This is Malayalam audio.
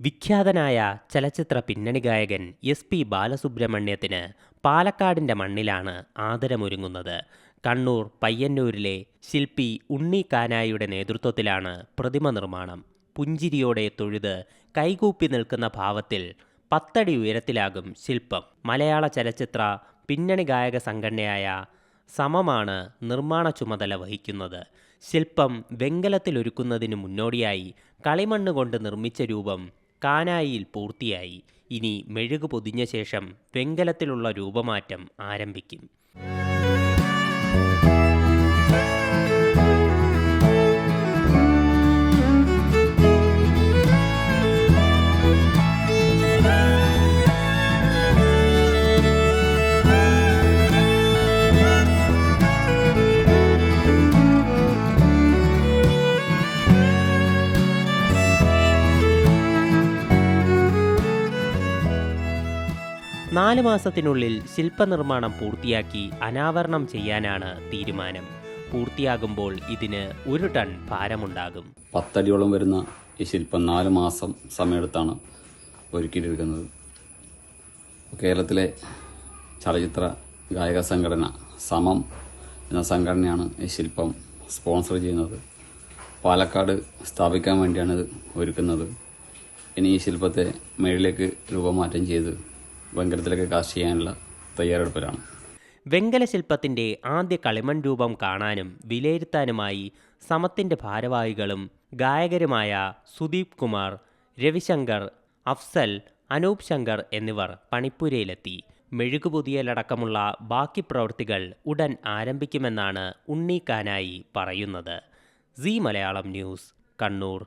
വിഖ്യാതനായ ചലച്ചിത്ര പിന്നണി ഗായകൻ എസ് പി ബാലസുബ്രഹ്മണ്യത്തിന് പാലക്കാടിന്റെ മണ്ണിലാണ് ആദരമൊരുങ്ങുന്നത്. കണ്ണൂർ പയ്യന്നൂരിലെ ശില്പി ഉണ്ണി കാനായിയുടെ നേതൃത്വത്തിലാണ് പ്രതിമ നിർമ്മാണം. പുഞ്ചിരിയോടെ തൊഴുത് കൈകൂപ്പി നിൽക്കുന്ന ഭാവത്തിൽ പത്തടി ഉയരത്തിലാകും ശില്പം. മലയാള ചലച്ചിത്ര പിന്നണി ഗായക സംഘടനയായ സമമാണ് നിർമ്മാണ ചുമതല വഹിക്കുന്നത്. ശില്പം വെങ്കലത്തിലൊരുക്കുന്നതിന് മുന്നോടിയായി കളിമണ്ണ് കൊണ്ട് നിർമ്മിച്ച രൂപം കാനായിയിൽ പൂർത്തിയായി. ഇനി മെഴുക് പൊതിഞ്ഞ ശേഷം വെങ്കലത്തിലുള്ള രൂപമാറ്റം ആരംഭിക്കും. നാല് മാസത്തിനുള്ളിൽ ശില്പനിർമ്മാണം പൂർത്തിയാക്കി അനാവരണം ചെയ്യാനാണ് തീരുമാനം. പൂർത്തിയാകുമ്പോൾ ഇതിന് ഒരു ടൺ ഭാരമുണ്ടാകും. പത്തടിയോളം വരുന്ന ഈ ശില്പം നാല് മാസം സമയമെടുത്താണ് ഒരുക്കിയിട്ടിരിക്കുന്നത്. കേരളത്തിലെ ചലച്ചിത്ര ഗായക സംഘടന സമം എന്ന സംഘടനയാണ് ഈ ശില്പം സ്പോൺസർ ചെയ്യുന്നത്. പാലക്കാട് സ്ഥാപിക്കാൻ വേണ്ടിയാണ് ഇത് ഒരുക്കുന്നത്. ഇനി ഈ ശില്പത്തെ മേളിലേക്ക് രൂപമാറ്റം ചെയ്ത് വെങ്കലത്തിലേക്ക് കാസ്റ്റ് ചെയ്യാനുള്ള തയ്യാറെടുപ്പിലാണ്. വെങ്കല ശില്പത്തിന്റെ ആദ്യ കളിമൺ രൂപം കാണാനും വിലയിരുത്താനുമായി സമത്തിന്റെ ഭാരവാഹികളും ഗായകരുമായ സുദീപ് കുമാർ രവിശങ്കർ അഫ്സൽ അനൂപ് ശങ്കർ എന്നിവർ പണിപ്പുരയിലെത്തി. മെഴുകുപുതിയലടക്കമുള്ള ബാക്കി പ്രവൃത്തികൾ ഉടൻ ആരംഭിക്കുമെന്നാണ് ഉണ്ണീക്കാനായി പറയുന്നത്. C Malayalam news Kannur.